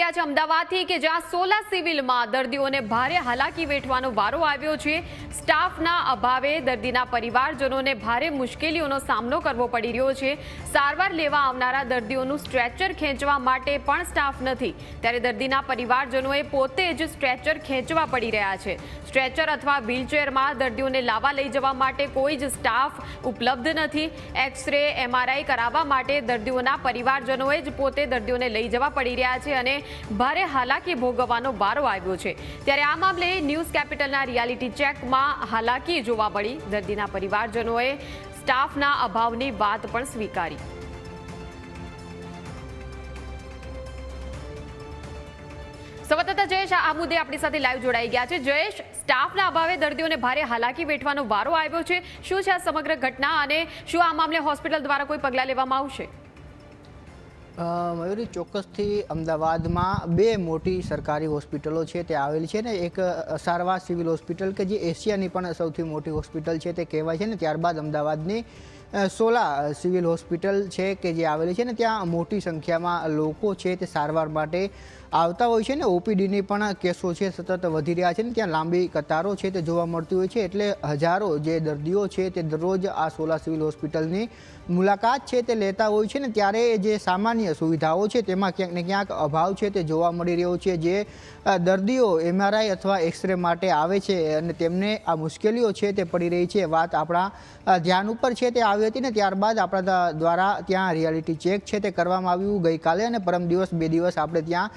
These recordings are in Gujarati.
રહ્યા છે અમદાવાદથી કે જ્યાં સોલા સિવિલમાં દર્દીઓને ભારે હાલાકી વેઠવાનો વારો આવ્યો છે, સ્ટાફના અભાવે દર્દીના પરિવારજનોને ભારે મુશ્કેલીઓનો સામનો કરવો પડી રહ્યો છે. સારવાર લેવા આવનારા દર્દીઓનું સ્ટ્રેચર ખેંચવા માટે પણ સ્ટાફ નથી. ત્યારે દર્દીના પરિવારજનોએ પોતે જ સ્ટ્રેચર ખેંચવા પડી રહ્યા છે. સ્ટ્રેચર અથવા વ્હીલચેરમાં દર્દીઓને લાવવા લઈ જવા માટે કોઈ જ સ્ટાફ ઉપલબ્ધ નથી. એક્સરે, એમઆરઆઈ કરાવવા માટે દર્દીઓના પરિવારજનોએ જ પોતે દર્દીઓને લઈ જવા પડી રહ્યા છે અને ભારે હાલાકી ભોગવવાનો વારો આવ્યો છે. ત્યારે આ મામલે ન્યૂઝ કેપિટલના રિયાલિટી ચેકમાં હાલાકી જોવા મળી. દર્દીના પરિવારજનોએ સ્ટાફના અભાવની વાત પણ સ્વીકારી. સંવાદદાતા જયેશ, આ મુદ્દે આપણી સાથે લાઈવ જોડાઈ ગયા છે. જયેશ, સ્ટાફના અભાવે દર્દીઓને ભારે હાલાકી વેઠવાનો વારો આવ્યો છે. શું છે આ સમગ્ર ઘટના અને શું આ મામલે હોસ્પિટલ દ્વારા કોઈ પગલાં લેવામાં આવશે? મયુરી, ચોક્કસથી અમદાવાદમાં બે મોટી સરકારી હોસ્પિટલો છે, તે આવેલી છે ને, એક સારવા સિવિલ હોસ્પિટલ કે જે એશિયાની પણ સૌથી મોટી હોસ્પિટલ છે, તે કહેવાય છે ને, ત્યારબાદ અમદાવાદની સોલા સિવિલ હોસ્પિટલ છે કે જે આવેલી છે ને, ત્યાં મોટી સંખ્યામાં લોકો છે તે સારવાર માટે આવતા હોય છે ને, ઓપીડીની પણ કેસો છે, સતત વધી રહ્યા છે ને, ત્યાં લાંબી કતારો છે તે જોવા મળતી હોય છે, એટલે હજારો જે દર્દીઓ છે તે દરરોજ આ સોલા સિવિલ હોસ્પિટલની મુલાકાત છે તે લેતા હોય છે ને, ત્યારે જે સામાન્ય સુવિધાઓ છે તેમાં ક્યાંક ને ક્યાંક અભાવ છે તે જોવા મળી રહ્યો છે, જે દર્દીઓ એમઆરઆઈ અથવા એક્સરે માટે આવે છે અને તેમને આ મુશ્કેલીઓ છે તે પડી રહી છે, વાત આપણા ધ્યાન ઉપર છે તે આવી હતી ને ત્યારબાદ આપણા દ્વારા ત્યાં રિયાલિટી ચેક છે તે કરવામાં આવ્યું ગઈકાલે અને પરમ દિવસ બે દિવસ આપણે ત્યાં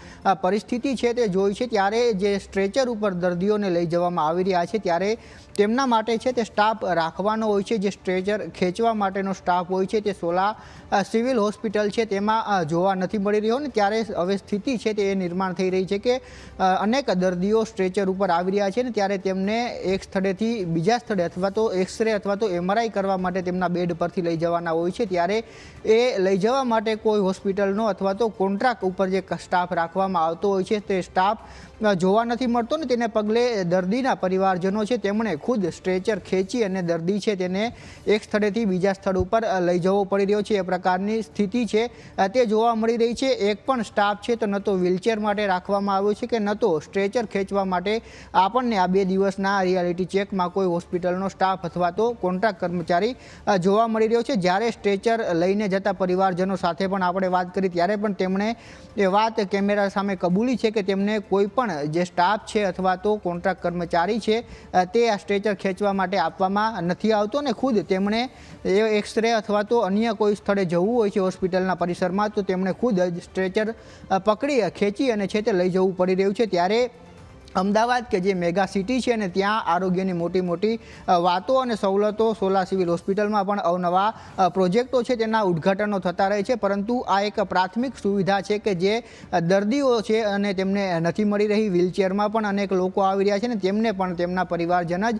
પરિસ્થિતિ છે તે જોઈ છે. ત્યારે જે સ્ટ્રેચર ઉપર દર્દીઓને લઈ જવામાં આવી રહ્યા છે ત્યારે તેમના માટે છે તે સ્ટાફ રાખવાનો હોય છે. જે સ્ટ્રેચર ખેંચવા માટેનો સ્ટાફ હોય છે તે સોલા સિવિલ હોસ્પિટલ છે તેમાં જોવા નથી મળી રહ્યો ને ત્યારે હવે સ્થિતિ છે તે નિર્માણ થઈ રહી છે કે અનેક દર્દીઓ સ્ટ્રેચર ઉપર આવી રહ્યા છે ને ત્યારે તેમને એક સ્થળેથી બીજા સ્થળે અથવા તો એક્સરે અથવા તો એમઆરઆઈ કરવા માટે તેમના બેડ પરથી લઈ જવાના હોય છે ત્યારે એ લઈ જવા માટે કોઈ હોસ્પિટલનો અથવા તો કોન્ટ્રાક્ટ ઉપર જે સ્ટાફ રાખવામાં આવતો હોય છે તે સ્ટાફ જોવા નથી મળતો ને તેને પગલે દર્દીના પરિવારજનો છે તેમણે ખુદ સ્ટ્રેચર ખેંચી અને દર્દી છે તેને એક સ્થળેથી બીજા સ્થળ ઉપર લઈ જવો પડી રહ્યો છે. એ પ્રકારની સ્થિતિ છે. તે જોવા મળી રહી છે. એક પણ સ્ટાફ છે તો ન તો વ્હીલચેર માટે રાખવામાં આવ્યો છે કે ન તો સ્ટ્રેચર ખેંચવા માટે આપણને આ બે દિવસના રિયાલિટી ચેકમાં કોઈ હોસ્પિટલનો સ્ટાફ અથવા તો કોન્ટ્રાક્ટ કર્મચારી અ, જોવા મળી રહ્યો છે. જ્યારે સ્ટ્રેચર લઈને જતા પરિવારજનો સાથે પણ આપણે વાત કરી, ત્યારે પણ તેમણે એ વાત કેમેરા સામે કબૂલી છે કે તેમને કોઈ પણ જે સ્ટાફ છે અથવા તો કોન્ટ્રાક્ટ કર્મચારી છે તે આ સ્ટ્રેચર ખેંચવા માટે આપવામાં નથી આવતો ને ખુદ તેમણે એ એક્સરે અથવા તો અન્ય કોઈ સ્થળે જવું હોય છે હોસ્પિટલના પરિસરમાં, તો તેમણે ખુદ સ્ટ્રેચર પકડી ખેંચી અને છે તે લઈ જવું પડી રહ્યું છે. ત્યારે અમદાવાદ, કે જે મેગા સિટી છે ને, ત્યાં આરોગ્યની મોટી મોટી વાતો અને સવલતો સોલા સિવિલ હોસ્પિટલમાં પણ અવનવા પ્રોજેક્ટો છે, તેના ઉદ્ઘાટનો થતા રહે છે. પરંતુ આ એક પ્રાથમિક સુવિધા છે કે જે દર્દીઓ છે અને તેમને નથી મળી રહી. વ્હીલચેરમાં પણ અનેક લોકો આવી રહ્યા છે ને, તેમને પણ તેમના પરિવારજન જ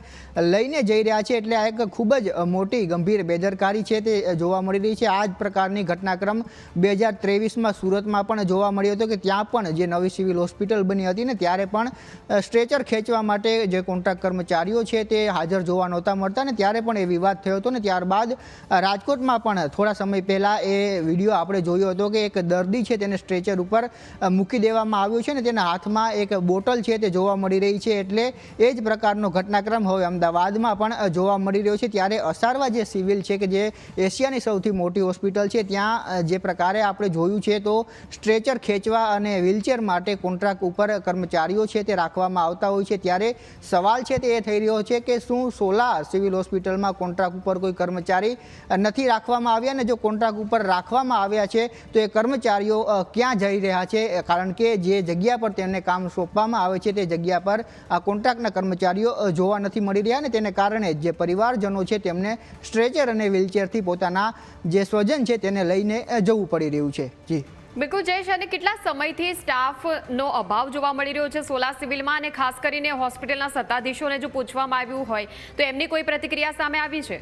લઈને જઈ રહ્યા છે. એટલે આ એક ખૂબ જ મોટી, ગંભીર બેદરકારી છે તે જોવા મળી રહી છે. આ જ પ્રકારની ઘટનાક્રમ બે હજાર ત્રેવીસમાં સુરતમાં પણ જોવા મળ્યો હતો કે ત્યાં પણ જે નવી સિવિલ હોસ્પિટલ બની હતી ને, ત્યારે પણ સ્ટ્રેચર ખેંચવા માટે જે કોન્ટ્રાક્ટ કર્મચારીઓ છે તે હાજર જોવા નહોતા મળતા ને ત્યારે પણ એ વિવાદ થયો હતો ને ત્યારબાદ રાજકોટમાં પણ થોડા સમય પહેલાં એ વીડિયો આપણે જોયો હતો કે એક દર્દી છે તેને સ્ટ્રેચર ઉપર મૂકી દેવામાં આવ્યો છે ને તેના હાથમાં એક બોટલ છે તે જોવા મળી રહી છે એટલે એ જ પ્રકારનો ઘટનાક્રમ હવે અમદાવાદમાં પણ જોવા મળી રહ્યો છે. ત્યારે અસારવા જે સિવિલ છે કે જે એશિયાની સૌથી મોટી હોસ્પિટલ છે ત્યાં જે પ્રકારે આપણે જોયું છે તો સ્ટ્રેચર ખેંચવા અને વ્હીલચેર માટે કોન્ટ્રાક્ટ ઉપર કર્મચારીઓ છે તે રાખવામાં આવતા હોય છે. ત્યારે સવાલ છે તે એ થઈ રહ્યો છે કે શું સોલા સિવિલ હોસ્પિટલમાં કોન્ટ્રાક્ટ ઉપર કોઈ કર્મચારી નથી રાખવામાં આવ્યા ને જો કોન્ટ્રાક્ટ ઉપર રાખવામાં આવ્યા છે, તો એ કર્મચારીઓ ક્યાં જઈ રહ્યા છે? કારણ કે જે જગ્યા પર તેમને કામ સોંપવામાં આવે છે તે જગ્યા પર આ કોન્ટ્રાક્ટના કર્મચારીઓ જોવા નથી મળી રહ્યા ને તેને કારણે જે પરિવારજનો છે તેમને સ્ટ્રેચર અને વ્હીલચેરથી પોતાના જે સ્વજન છે તેને લઈને જવું પડી રહ્યું છે. જી. બિલકુલ જયેશ, અને કેટલા સમયથી સ્ટાફનો અભાવ જોવા મળી રહ્યો છે સોલા સિવિલમાં? અને ખાસ કરીને હોસ્પિટલના સત્તાધીશોને જો પૂછવામાં આવ્યું હોય, તો એમની કોઈ પ્રતિક્રિયા સામે આવી છે?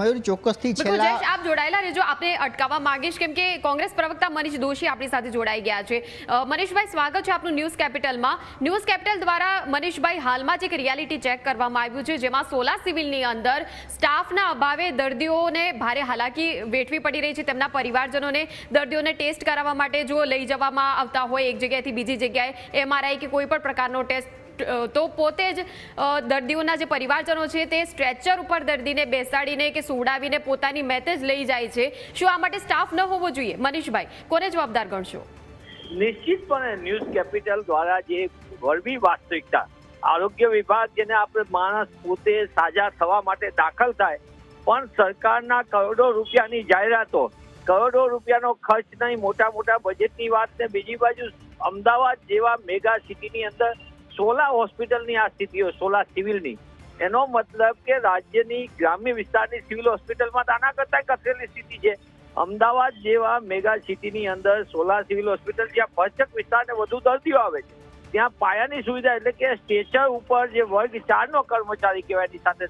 મયુર ચોક્કસથી છેલ્લા આપ જોડાયેલા રહેજો. આપને અટકાવવા માંગીશ કેમ કે કોંગ્રેસ પ્રવક્તા મનીષ દોશી આપણી સાથે જોડાઈ ગયા છે. મનીષભાઈ સ્વાગત છે આપનું ન્યૂઝ કેપિટલમાં. ન્યૂઝ કેપિટલ દ્વારા મનીષભાઈ હાલમાં જ એક રિયાલિટી ચેક કરવામાં આવ્યું છે જેમાં સોલા સિવિલની અંદર સ્ટાફના અભાવે દર્દીઓને ભારે હાલાકી વેઠવી પડી રહી છે. તેમના પરિવારજનોને દર્દીઓને ટેસ્ટ કરાવવા માટે જો લઈ જવામાં આવતા હોય એક જગ્યાએથી બીજી જગ્યાએ એમઆરઆઈ કે કોઈ પણ પ્રકારનો ટેસ્ટ તો પોતે જ દર્દીઓના જે પરિવારજનો છે તે સ્ટ્રેચર ઉપર દર્દીને બેસાડીને કે સુવડાવીને પોતાની મેસેજ લઈ જાય છે. શું આ માટે સ્ટાફ ન હોવો જોઈએ? મનીષભાઈ, કોને જવાબદાર ગણશો? નિશ્ચિતપણે ન્યૂઝ કેપિટલ દ્વારા જે વળવી વાસ્તવિકતા, આરોગ્ય વિભાગ જેને આપણે માણસ પોતે સાજા થવા માટે દાખલ થાય, પણ સરકારના કરોડો રૂપિયાની જાહેરાતો, કરોડો રૂપિયાનો ખર્ચ નહીં મોટા મોટા બજેટની વાત ને બીજી બાજુ અમદાવાદ જેવા મેગા સિટીની અંદર સોલા હોસ્પિટલની આ સ્થિતિઓ સોલા સિવિલની. એનો મતલબ કે રાજ્યની ગ્રામ્ય વિસ્તારની સિવિલ હોસ્પિટલમાં આના કરતા કથરેલી સ્થિતિ છે. અમદાવાદ જેવા મેગા સિટીની અંદર સોલા સિવિલ હોસ્પિટલ જ્યાં પંચક વિસ્તારને વધુ દર્દીઓ આવે છે, ત્યાં પાયાની સુવિધા એટલે કે સ્ટેચર ઉપર જે વર્ગ ચારનો કર્મચારી કહેવાય એની સાથે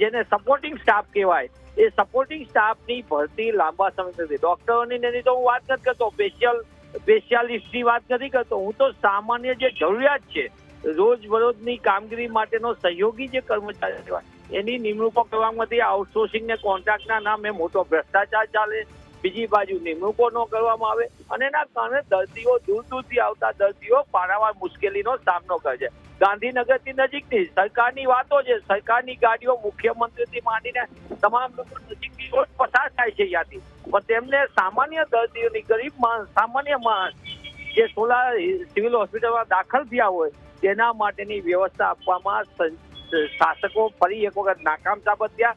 જેને સપોર્ટિંગ સ્ટાફ કહેવાય, એ સપોર્ટિંગ સ્ટાફની ભરતી લાંબા સમય સુધી ડોક્ટરોની એની તો હું વાત નથી કરતો સ્પેશિયલ સ્પેશિયાલિસ્ટની વાત નથી કરતો. હું તો સામાન્ય જે જરૂરિયાત છે રોજ બરોજની કામગીરી માટેનો સહયોગી જે કર્મચારી કહેવાય એની નિમણૂકો કરવામાં આઉટસોર્સિંગ ને કોન્ટ્રાક્ટના નામે મોટો ભ્રષ્ટાચાર ચાલે. બીજી બાજુ નિમણૂકો ન કરવામાં આવે અને એના કારણે દર્દીઓ દૂર દૂરથી આવતા દર્દીઓ પારાવાર મુશ્કેલીનો સામનો કરે છે. ગાંધીનગરથી નજીકની સરકારની વાતો છે. સરકારની ગાડીઓ મુખ્યમંત્રીથી માંડીને તમામ લોકો નજીકથી રોજ પસાર થાય છે યાદી. પણ તેમને સામાન્ય દર્દીઓની ગરીબ માણસ, સામાન્ય માણસ જે સોલા સિવિલ હોસ્પિટલમાં દાખલ થયા હોય, તેના માટેની વ્યવસ્થા આપવામાં શાસકો ફરી એક વખત નાકામ સાબત થયા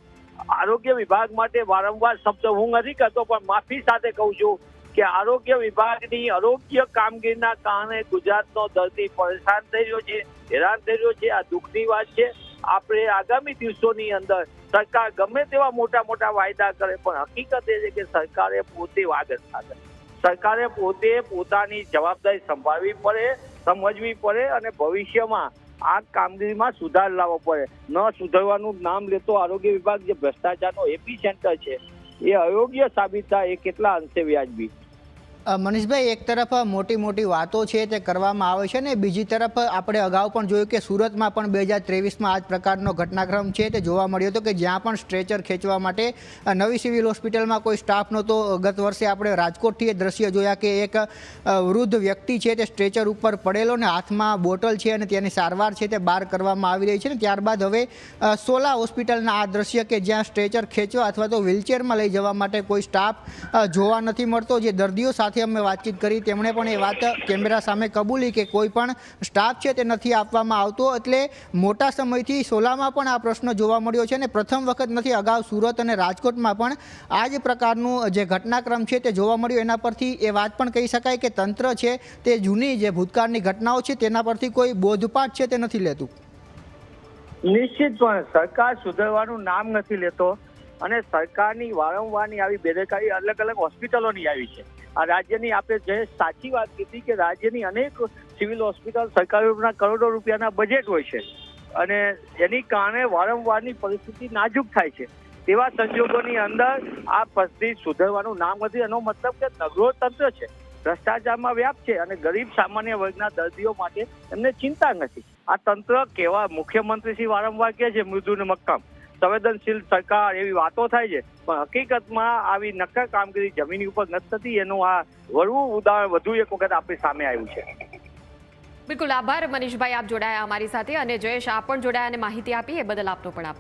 આરોગ્ય વિભાગ માટે વારંવાર શબ્દ હું નથી કરતો, પણ માફી સાથે કહું છું કે આરોગ્ય વિભાગની આરોગ્ય કામગીરીના કારણે ગુજરાતનો દર્દી પરેશાન થઈ રહ્યો છે, હેરાન થઈ રહ્યો છે. આ દુઃખની વાત છે. આપણે આગામી દિવસોની અંદર સરકાર ગમે તેવા મોટા મોટા વાયદા કરે, પણ હકીકત એ છે કે સરકારે પોતે વાગત ખાતે સરકારે પોતે પોતાની જવાબદારી સંભાળવી પડે, સમજવી પડે અને ભવિષ્યમાં આ કામગીરીમાં સુધાર લાવવો પડે. ન સુધરવાનું નામ લેતો આરોગ્ય વિભાગ જે ભ્રષ્ટાચારનો એપી સેન્ટર છે, એ અયોગ્ય સાબિત થાય એ કેટલા અંશે વ્યાજબી. મનીષભાઈ, એક તરફ મોટી મોટી વાતો છે તે કરવામાં આવે છે ને બીજી તરફ આપણે અગાઉ પણ જોયું કે સુરતમાં પણ બે હજાર ત્રેવીસમાં આ જ પ્રકારનો ઘટનાક્રમ છે તે જોવા મળ્યો હતો કે જ્યાં પણ સ્ટ્રેચર ખેંચવા માટે નવી સિવિલ હોસ્પિટલમાં કોઈ સ્ટાફ નહોતો. ગત વર્ષે આપણે રાજકોટથી એ દ્રશ્ય જોયા કે એક વૃદ્ધ વ્યક્તિ છે તે સ્ટ્રેચર ઉપર પડેલો ને હાથમાં બોટલ છે અને તેની સારવાર છે તે બહાર કરવામાં આવી રહી છે ને ત્યારબાદ હવે સોલા હોસ્પિટલના આ દ્રશ્ય કે જ્યાં સ્ટ્રેચર ખેંચવા અથવા તો વ્હીલચેરમાં લઈ જવા માટે કોઈ સ્ટાફ જોવા નથી મળતો. જે દર્દીઓ સાથે અમે વાતચીત કરી. તેમણે પણ એ વાત કેમેરા સામે કબૂલી કે કોઈ પણ સ્ટાફ છે તે નથી આપવામાં આવતો. એટલે મોટા સમયથી સોલામાં પણ આ પ્રશ્ન જોવા મળ્યો છે અને પ્રથમ વખત નથી, અગાઉ સુરત અને રાજકોટમાં પણ આ જ પ્રકારનું જે ઘટનાક્રમ છે તે જોવા મળ્યું. એના પરથી એ વાત પણ કહી શકાય કે તંત્ર છે તે જૂની જે ભૂતકાળની ઘટનાઓ છે તેના પરથી કોઈ બોધપાઠ છે તે નથી લેતું. નિશ્ચિતપણે સરકાર સુધરવાનું નામ નથી લેતો અને સરકારની વારંવારની આવી બેદરકારી અલગ અલગ હોસ્પિટલોની આવી છે. આ રાજ્યની આપણે જે સાચી વાત કીધી કે રાજ્યની અનેક સિવિલ હોસ્પિટલ સરકારના કરોડો રૂપિયાના બજેટ હોય છે. અને એની કારણે વારંવારની પરિસ્થિતિ નાજુક થાય છે. તેવા સંજોગોની અંદર આ પરિસ્થિતિ સુધરવાનું નામ નથી. એનો મતલબ કે નગરો તંત્ર છે. ભ્રષ્ટાચારમાં વ્યાપ છે અને ગરીબ સામાન્ય વર્ગના દર્દીઓ માટે એમને ચિંતા નથી. આ તંત્ર કેવા મુખ્યમંત્રી શ્રી વારંવાર કહે છે મૃદુ ને મક્કમ. સંવેદનશીલ સરકાર એવી વાતો થાય છે, પણ હકીકતમાં આવી નક્કર કામગીરી જમીન ઉપર નથી થતી, એનું આ વળવું ઉદાહરણ વધુ એક વખત આપણી સામે આવ્યું છે. બિલકુલ આભાર, મનીષભાઈ, આપ જોડાયા અમારી સાથે, અને જયેશ, આપ પણ જોડાયા, અને માહિતી આપી, એ બદલ આપનો પણ આભાર.